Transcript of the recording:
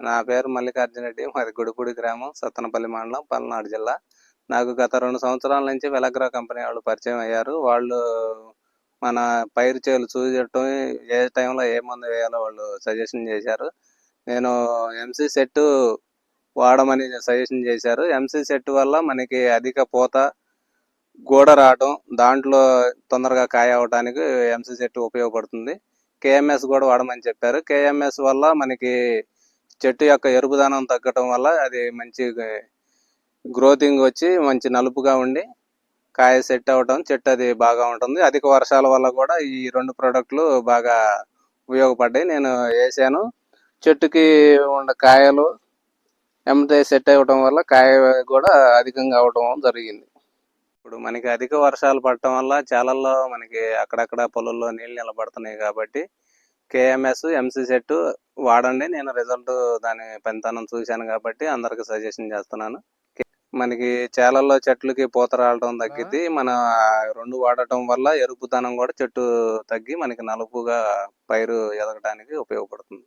నా పేరు మల్లికార్జున రెడ్డి మాది గుడిపూడి గ్రామం సత్తనపల్లి మండలం పల్నాడు జిల్లా. నాకు గత రెండు సంవత్సరాల నుంచి వెలగ్రా కంపెనీ వాళ్ళు పరిచయం అయ్యారు. వాళ్ళు మన పైరు చేలు చూడటం ఏ టైంలో ఏ మందు వేయాలో వాళ్ళు సజెషన్ చేశారు. నేను ఎంసీ సెట్ వాడమని సజెషన్ చేశారు. ఎంసీ సెట్ వల్ల మనకి అధిక పూత గూడ రావడం దాంట్లో తొందరగా కాయ అవడానికి ఎంసీ సెట్ ఉపయోగపడుతుంది. కేఎంఎస్ కూడా వాడమని చెప్పారు. కేఎంఎస్ వల్ల మనకి చెట్టు యొక్క ఎరుపుదనం తగ్గటం వల్ల అది మంచి గ్రోతింగ్ వచ్చి మంచి నలుపుగా ఉండి కాయ సెట్ అవ్వటం చెట్టు అది బాగా ఉంటుంది. అధిక వర్షాల వల్ల కూడా ఈ రెండు ప్రోడక్ట్లు బాగా ఉపయోగపడ్డాయి. నేను వేసాను. చెట్టుకి ఉన్న కాయలు ఎమ్మటే సెట్ అవ్వటం వల్ల కాయ కూడా అధికంగా అవటం జరిగింది. ఇప్పుడు మనకి అధిక వర్షాలు పడటం వల్ల చాలల్లో మనకి అక్కడక్కడ పొలంలో నీళ్ళు నిలబడుతున్నాయి కాబట్టి కేఎంఎస్ ఎంసీ సెట్ వాడండి. నేను రిజల్ట్ దాని పనితనం చూశాను కాబట్టి అందరికి సజెషన్ చేస్తున్నాను. మనకి చేలల్లో చెట్లకి పూత రావడం తగ్గిద్ది. మన రెండు వాడటం వల్ల ఎరుపుదనం కూడా చెట్టు తగ్గి మనకి నలుపుగా పైరు ఎదగడానికి ఉపయోగపడుతుంది.